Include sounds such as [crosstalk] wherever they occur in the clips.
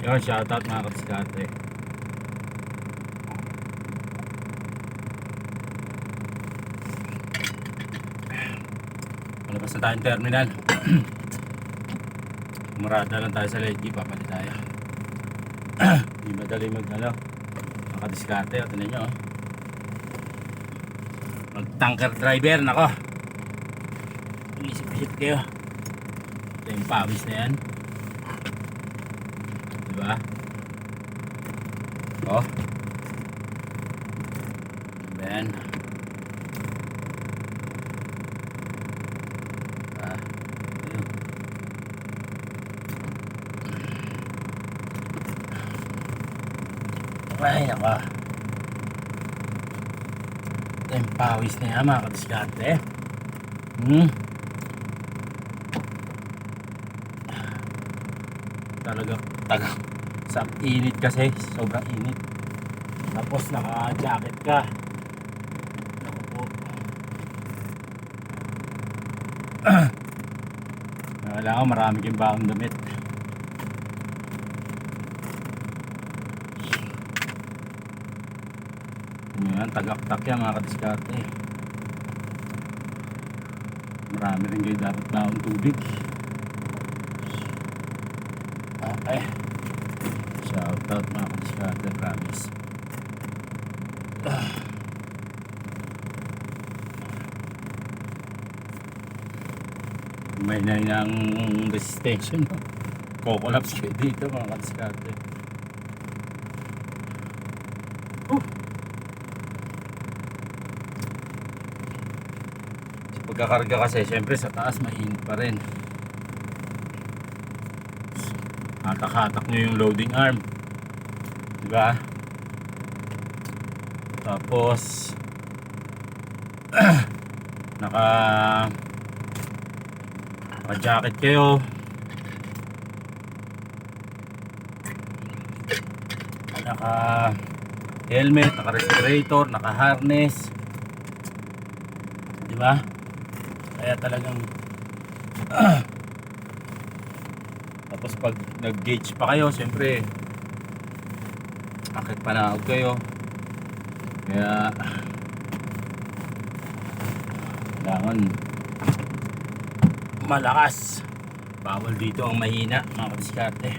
Yun, shoutout mga kadiskarte. Palabas na tayong terminal. [clears throat] Marada lang tayo sa Lady, papalit tayo. [clears throat] Hindi madali mag ano, makadiskarte. O, tinan nyo. oh. Mag tanker driver, nako. Isip-isip kayo. Ito yung pawis na yan. Diba? Oh. Ayan. Ah, ayun. Ay, naka. Ito yung pawis na yan, mga kadiskarte. Hmm. Talaga, taga. [laughs] Sa init kasi, sobrang init. Tapos naka-jacket ka. Naku po. [clears throat] Kailangan marami kang bagong damit. Ano yan, tagaktak yan mga kadiskarte. Marami rin kayo dapat baong tubig. Okay. Shout out mga kadiskarte, promise. Ah. May na ng resistensya no? Kokolaps kayo dito mga kadiskarte. Uh. Pagkakarga kasi, syempre sa taas mainit pa rin. Hatak-hatak nyo yung loading arm. Diba? Tapos, [clears throat] naka naka jacket kayo naka helmet, naka respirator, naka harness di ba? Kaya talagang [clears throat] tapos pag nag-gauge pa kayo, siyempre akit panahog kayo. Kaya kailangan malakas. Bawal dito ang mahina mga kadiskarte.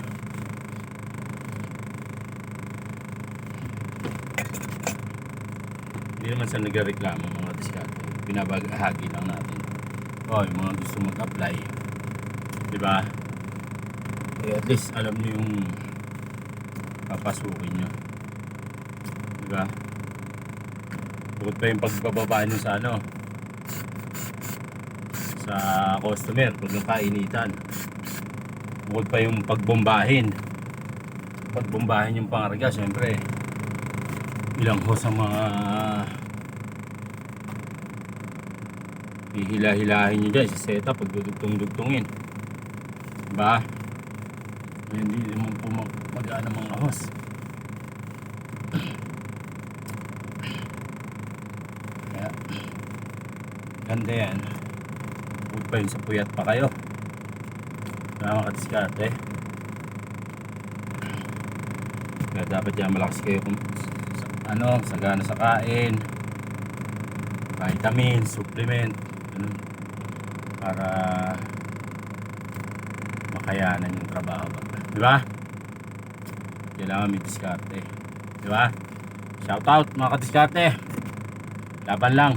Hindi naman sa nagreklamo mga diskarte binabagahagi lang natin. O yung mga gusto mag-apply. Di ba eh, at least alam nyo yung papasukin nyo di ba bukod pa yung pagbababa nyo sa ano sa customer pag nakainitan. Bukod pa yung pagbombahin. Pagbombahin yung pangarga syempre ilang hose ang mga hihila-hilahin nyo dyan sa setup pag dudugtong-dugtongin. Diba hindi naman po mag magaan ang mga hose kaya ganda yan. Huwag pa yun sa puyat pa kayo. Kaya makadiskarte kaya dapat yan malakas kayo kung sa, ano, sagana sa kain. Vitamin, supplement ganun, para makayanan yung trabaho di ba? kailangan may diskarte di ba? shout out mga kadiskarte laban lang